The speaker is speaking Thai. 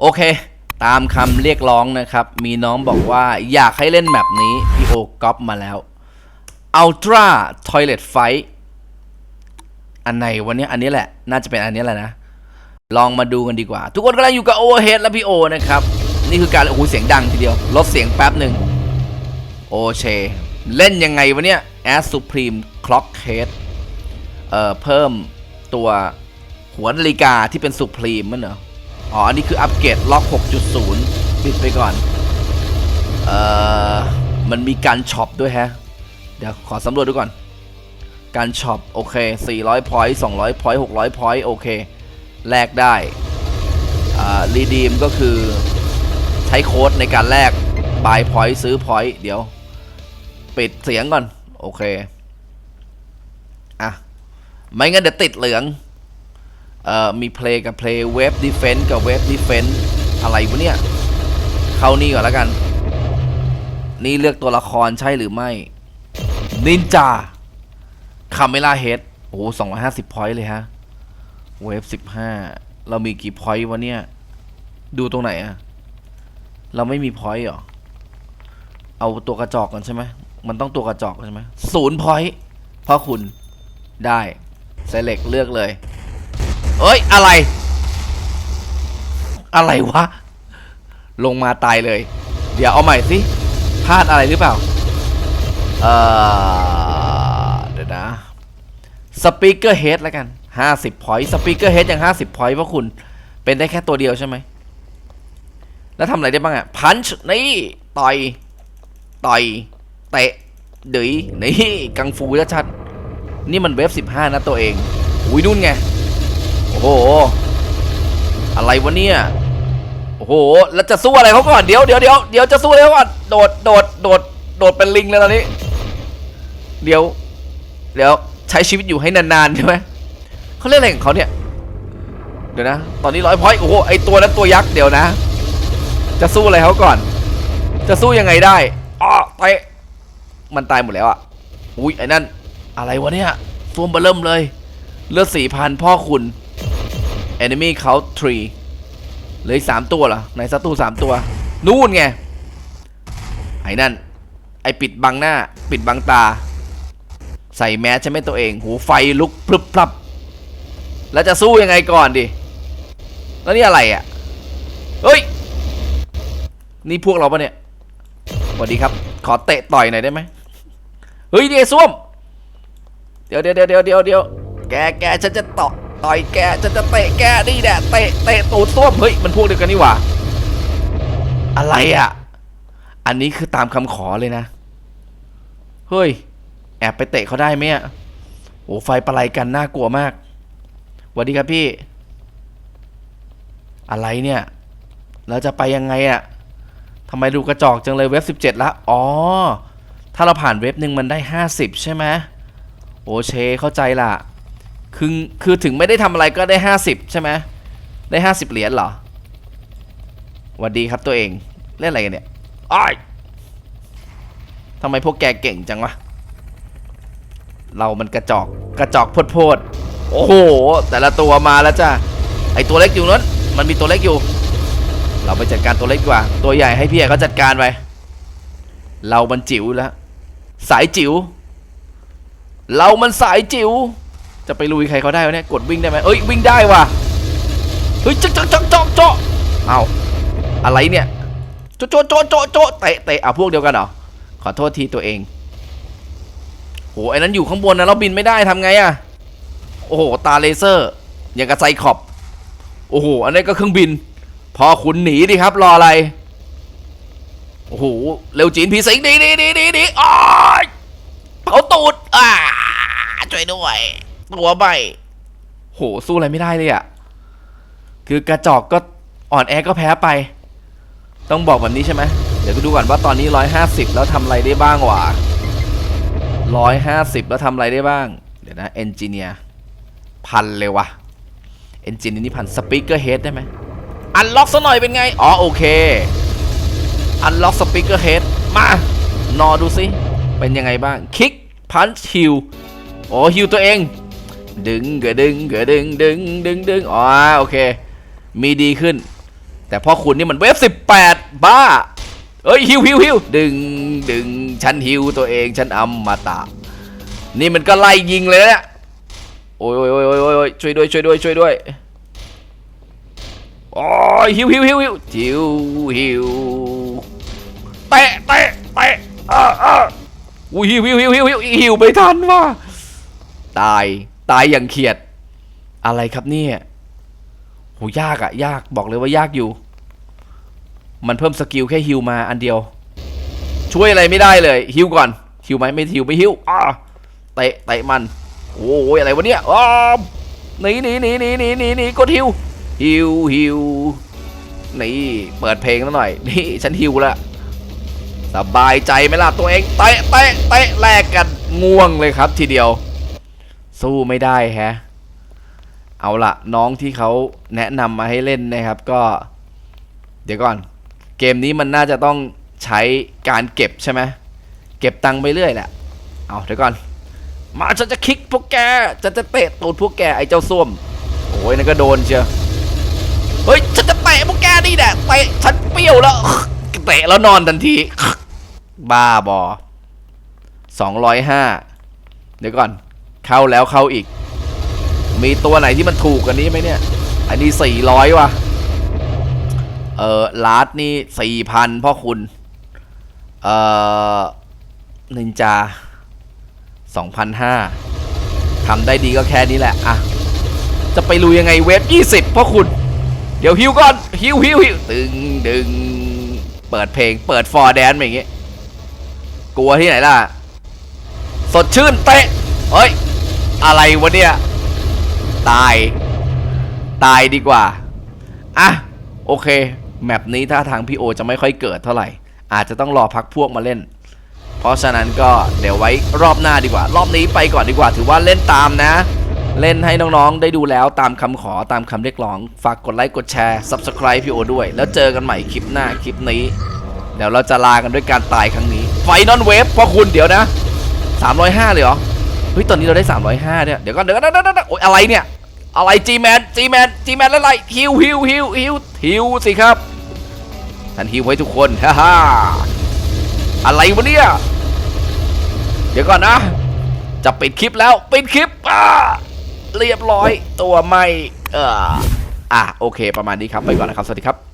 โอเค ตามคำเรียกร้องนะครับ มีน้องบอกว่าอยากให้เล่นแมปนี้ พี่โอก๊อปมาแล้ว Ultra Toilet Fight อันไหนวันนี้อันนี้แหละ น่าจะเป็นอันนี้แหละนะ ลองมาดูกันดีกว่า ทุกคนกำลังอยู่กับ Overhead และพี่โอนะครับ นี่คือการโอ้โหเสียงดังทีเดียว ลดเสียงแป๊บหนึ่งโอเชเล่นยังไงวะเนี่ย As Supreme Clock Case เอ่อเพิ่มตัวหัวนาฬิกาที่เป็น Supreme มันเหรอ อ๋อ อันนี้คืออัปเกรดล็อก 6.0 ปิดไปก่อน เอ่อ มันมีการช็อปด้วยฮะ เดี๋ยวขอสำรวจดูก่อน การช็อปโอเค 400 พอยต์ 200 พอยต์ 600 พอยต์ โอเค แลกได้ อ่า รีดีมก็คือใช้โค้ดในการแลก buy point ซื้อ point เดี๋ยว ปิดเสียงก่อน โอเค อะ ไม่งั้นเดี๋ยวติดเหลือง เอ่อมีเพลงกับเพลงเว็บดีเฟนต์กับเว็บดีเฟนต์อะไรวะเนี่ย เข้านี่ก่อนแล้วกัน นี่เลือกตัวละครใช่หรือไม่ นินจาคาเมล่าเฮดโอ้สองร้อยห้าสิบพอยต์เลยฮะ เวฟสิบห้าเรามีกี่พอยต์วะเนี่ย ดูตรงไหนอะเราไม่มีพอยต์หรอ เอาตัวกระจอกกันใช่ไหมมันต้องตัวกระจอกใช่ไหมศูนย์พอยต์เพราะคุณได้เซเล็กเลือกเลย เอ้ย อะไร อะไรวะ ลงมาตายเลย เดี๋ยวเอาใหม่สิพลาดอะไรหรือเปล่า เออเดี๋ยวนะสปีกเกอร์เฮดแล้วกัน50พอยต์สปีกเกอร์เฮดอย่าง50พอยต์เพราะคุณ เป็นได้แค่ตัวเดียวใช่ไหม แล้วทำอะไรได้บ้างอะพันช์นี่ ต่อย ต่อย เตะดืยนี่ กังฟูชัดๆนี่มันเวฟ15นะตัวเองอุ้ยนุ่นไง โอ้โห อะไรวะเนี่ย โอ้โห แล้วจะสู้อะไรเขาก่อน เดี๋ยวเดี๋ยวเดี๋ยวเดี๋ยวจะสู้อะไรเขาก่อน โดด โดด โดด โดดเป็นลิงเลยตอนนี้ เดี๋ยว เดี๋ยวใช้ชีวิตอยู่ให้นานๆใช่ไหมเขาเรียกอะไรของเขาเนี่ย เดี๋ยวนะ ตอนนี้ร้อยพอยต์โอ้โห ไอตัวนั้นตัวยักษ์ เดี๋ยวนะ จะสู้อะไรเขาก่อน จะสู้ยังไงได้อ้อไปมันตายหมดแล้วอะ อุ้ยไอ้นั่น อะไรวะเนี่ยตัวเบลเริ่มเลย เลือดสี่พันพ่อคุณ enemy count three เหลืออีกสามตัวเหรอในศัตรูสามตัว นู่นไง ไอ้นั่น ไอ้ปิดบังหน้า ปิดบังตา ใส่แมสใช่ไหมตัวเอง หูไฟลุกพรึบพรับแล้วจะสู้ยังไงก่อนดิ แล้วนี่อะไรอะ เฮ้ย นี่พวกเราปะเนี่ยสวัสดีครับ ขอเตะต่อยหน่อยได้ไหมเฮ้ยเดี๋ยวส้วม เดี๋ยวเดี๋ยวเดี๋ยวเดี๋ยวเดี๋ยวเดี๋ยวแกแกฉันจะต่อ ต่อยแกฉันจะเตะแกนี่แหละเตะเตะตูดส้วมเฮ้ยมันพวกเดียวกันนี่หว่าอะไรอะ อันนี้คือตามคำขอเลยนะ เฮ้ย แอบไปเตะเขาได้ไหมอะโอ้ไฟประไลกันน่ากลัวมากสวัสดีครับพี่ อะไรเนี่ยเราจะไปยังไงอะ่ะทำไมดูกระจอกจังเลยเว็บ 17 ละ อ๋อ ถ้าเราผ่านเว็บหนึ่งมันได้ 50 ใช่ไหมโอเชเข้าใจละ คือคือถึงไม่ได้ทำอะไรก็ได้ 50 ใช่ไหมได้ 50 เหรียญเหรอหวัสดีครับตัวเองเล่นอะไรกันเนี่ยอ้ายทำไมพวกแกเก่งจังวะ เรามันกระจอกกระจอกโพดพดๆโอ้โห แต่ละตัวมาแล้วจ้ะไอตัวเล็กอยู่นั้นมันมีตัวเล็กอยู่ เราไปจัดการตัวเล็กกว่า ตัวใหญ่ให้พี่ใหญ่เขาจัดการไป เรามันจิ๋วแล้ว สายจิ๋ว เรามันสายจิ๋ว จะไปลุยใครเขาได้วะเนี่ย กดวิ่งได้ไหมเอ้ยวิ่งได้ว่ะ เฮ้ยจ๊อกจ๊อกจ๊อกจ๊อกจ๊อกเอาอะไรเนี่ยโจะโจะโจะโจโจะเตะเตะเอะพวกเดียวกันเหรอ ขอโทษทีตัวเองโหไอ้นั้นอยู่ข้างบนนะเราบินไม่ได้ทำไงอะโอ้โหตาเลเซอร์อย่างกับไซคอบโอ้โหอันนี้ก็เครื่องบิน พอคุณหนีดิครับรออะไรโอ้โหเร็วจีนผีสิงดีดีดีดีดีอ้ายเผาตูดอ่าช่วยด้วย ตัวใบโหสู้อะไรไม่ได้เลยอะคือกระจอกก็อ่อนแอก็แพ้ไป ต้องบอกแบบนี้ใช่ไหมเดี๋ยวไปดูก่อนว่าตอนนี้ 150 แล้วทำอะไรได้บ้างวะ150 แล้วทำอะไรได้บ้าง เดี๋ยวนะเอนจิเนียร์พันเลยวะเอนจิเนียร์นี่พันสปีกเกอร์เฮดได้ไหมอันล็อกซะหน่อยเป็นไง อ๋อโอเค อันล็อกสปีกเกอร์เฮดมานอดูสิ เป็นยังไงบ้าง คิก พันฮิวโอ้ฮิวตัวเอง ดึงกระดึงกระดึงดึงดึงดึงอ๋อโอเค มีดีขึ้น แต่พ่อคุณนี่มันเวฟสิบแปดบ้า เอ้ยฮิวฮิวฮิวดึงดึงฉันฮิวตัวเองฉันอำมาตะ นี่มันก็ไล่ยิงเลยนี่ยโอ้ยโอ้ยโอ้ยโอ้ยโอ้ยช่วยด้วยช่วยด้วยช่วยด้วยโอ้ยฮิวฮิวฮิวฮิวฮิวฮิวเตะเตะเตะอ่าอ่าอุ้ยฮิวฮิวฮิวฮิวฮิวฮิวไม่ทันว่ะตาย ตายอย่างเขียด อะไรครับเนี่ยโหยากอะยากบอกเลยว่ายากอยู่ มันเพิ่มสกิลแค่ฮิวมาอันเดียว ช่วยอะไรไม่ได้เลยฮิวก่อนฮิวไหมไม่ฮิวไม่ฮิวอ่าเตะเตะมันโอ้ยอะไรวะเนี่ยอ้าวหนีหนีหนีหนีหนีหนีหนีกดฮิวฮิวฮิวนี่เปิดเพลงแล้วหน่อยนี่ฉันฮิวละสบายใจไหมล่ะตัวเองเตะเตะเตะแลกกันง่วงเลยครับทีเดียว สู้ไม่ได้แฮะ เอาละน้องที่เขาแนะนำมาให้เล่นนะครับก็ เดี๋ยวก่อน เกมนี้มันน่าจะต้องใช้การเก็บใช่ไหมเก็บตังค์ไปเรื่อยแหละ เอาเดี๋ยวก่อน มาฉันจะคิกพวกแกฉันจะเตะตูดพวกแกไอ้เจ้าส้วม โอ้ยนั่นก็โดนเชียวเฮ้ยฉันจะเตะพวกแกนี่แหละเตะฉันเปรี้ยวแล้วเตะแล้วนอนทันที บ้าบอสองร้อยห้าเดี๋ยวก่อน เข้าแล้วเข้าอีก มีตัวไหนที่มันถูกกว่านี้ไหมเนี่ย อันนี้สี่ร้อยว่ะ เออลาดนี่สี่พันพ่อคุณ เออนินจาสองพันห้าทำได้ดีก็แค่นี้แหละ อะ จะไปลุยยังไงเวฟยี่สิบพ่อคุณ เดี๋ยวฮิวก่อน ฮิวฮิวฮิวตึงดึง เปิดเพลง เปิดฟอร์แดนอย่างงี้กลัวที่ไหนล่ะ สดชื่นเตะ เฮ้ย อะไรวะเนี่ย ตาย ตายดีกว่า อะ โอเค แมปนี้ถ้าทางพี่โอจะไม่ค่อยเกิดเท่าไหร่ อาจจะต้องรอพักพวกมาเล่น เพราะฉะนั้นก็เดี๋ยวไว้รอบหน้าดีกว่า รอบนี้ไปก่อนดีกว่า ถือว่าเล่นตามนะ เล่นให้น้องๆ ได้ดูแล้วตามคำขอตามคำเรียกร้อง ฝากกดไลค์กดแชร์ Subscribe พี่โอด้วย แล้วเจอกันใหม่คลิปหน้าคลิปนี้ เดี๋ยวเราจะลากันด้วยการตายครั้งนี้ไฟนอนเวฟพอคุณเดี๋ยวนะ305เลยเหรอ ฮ้ยตอนนี้เราได้ 305เนี่ยเดี๋ยวก่อนเดี๋ยวก่อนเดี๋ยวก่อนเดี๋ยวก่อนโอ๊ยอะไรเนี่ยอะไรจีแมนจีแมนจีแมนแล้วอะไรฮิวฮิวฮิวฮิวฮิวสิครับท่านฮิวไว้ทุกคนฮ่าฮ่าอะไรวะเนี่ยเดี๋ยวก่อนนะ จะปิดคลิปแล้วปิดคลิปอ่าเรียบร้อยตัวไม่เอออะโอเคประมาณนี้ครับไปก่อนนะครับสวัสดีครับ